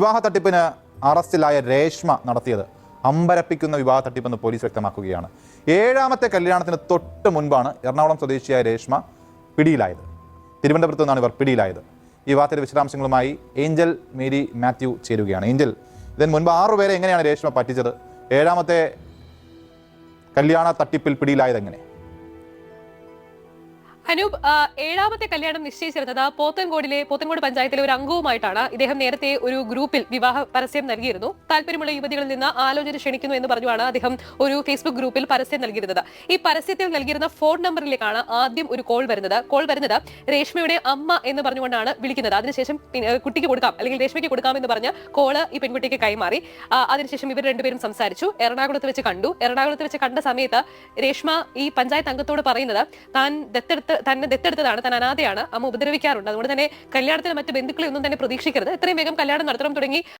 വിവാഹ തട്ടിപ്പിന് അറസ്റ്റിലായ രേഷ്മ നടത്തിയത് അമ്പരപ്പിക്കുന്ന വിവാഹ തട്ടിപ്പെന്ന് പോലീസ് വ്യക്തമാക്കുകയാണ്. ഏഴാമത്തെ കല്യാണത്തിന് തൊട്ട് മുൻപാണ് എറണാകുളം സ്വദേശിയായ രേഷ്മ പിടിയിലായത്. തിരുവനന്തപുരത്ത് നിന്നാണ് ഇവർ പിടിയിലായത്. ഈ വാർത്തയുടെ വിശദാംശങ്ങളുമായി ഏഞ്ചൽ മേരി മാത്യു ചേരുകയാണ്. ഏഞ്ചൽ ഇതിന് മുൻപ് ആറുപേരെ എങ്ങനെയാണ് രേഷ്മ പറ്റിച്ചത്? ഏഴാമത്തെ കല്യാണ തട്ടിപ്പിൽ പിടിയിലായത് എങ്ങനെ? അനൂപ് ഏഴാമത്തെ കല്യാണം നിശ്ചയിച്ചിരുന്നത് പോത്തൻകോടിലെ പോത്തൻകോട് പഞ്ചായത്തിലെ ഒരു അംഗവുമായിട്ടാണ് ഇദ്ദേഹം നേരത്തെ ഒരു ഗ്രൂപ്പിൽ വിവാഹ പരസ്യം നൽകിയിരുന്നു. താല്പര്യമുള്ള യുവതികളിൽ നിന്ന് ആലോചന ക്ഷണിക്കുന്നു എന്ന് പറഞ്ഞുമാണ് അദ്ദേഹം ഒരു ഫേസ്ബുക്ക് ഗ്രൂപ്പിൽ പരസ്യം നൽകിയിരുന്നത്. ഈ പരസ്യത്തിൽ നൽകിയിരുന്ന ഫോൺ നമ്പറിലേക്കാണ് ആദ്യം ഒരു കോൾ വരുന്നത്. കോൾ വരുന്നത് രേഷ്മയുടെ അമ്മ എന്ന് പറഞ്ഞുകൊണ്ടാണ് വിളിക്കുന്നത്. അതിനുശേഷം കുട്ടിക്ക് കൊടുക്കാം അല്ലെങ്കിൽ രേഷ്മയ്ക്ക് കൊടുക്കാം എന്ന് പറഞ്ഞ കോൾ ഈ പെൺകുട്ടിക്ക് കൈമാറി. അതിനുശേഷം ഇവർ രണ്ടുപേരും സംസാരിച്ചു. എറണാകുളത്ത് വെച്ച് കണ്ടു. എറണാകുളത്ത് വെച്ച് കണ്ട സമയത്ത് രേഷ്മ ഈ പഞ്ചായത്ത് അംഗത്തോട് പറയുന്നത് താൻ ദത്തെടുത്ത് തന്നെ ദത്തെടുത്തതാണ് തന്നെ അനാഥയാണ് അമ്മ ഉപദ്രവിക്കാറുണ്ട്. അതുകൊണ്ട് തന്നെ കല്യാണത്തിന് മറ്റ് ബന്ധുക്കളെ ഒന്നും തന്നെ പ്രതീക്ഷിക്കരുത്. എത്രയും വേഗം കല്യാണം നടത്തണം തുടങ്ങി.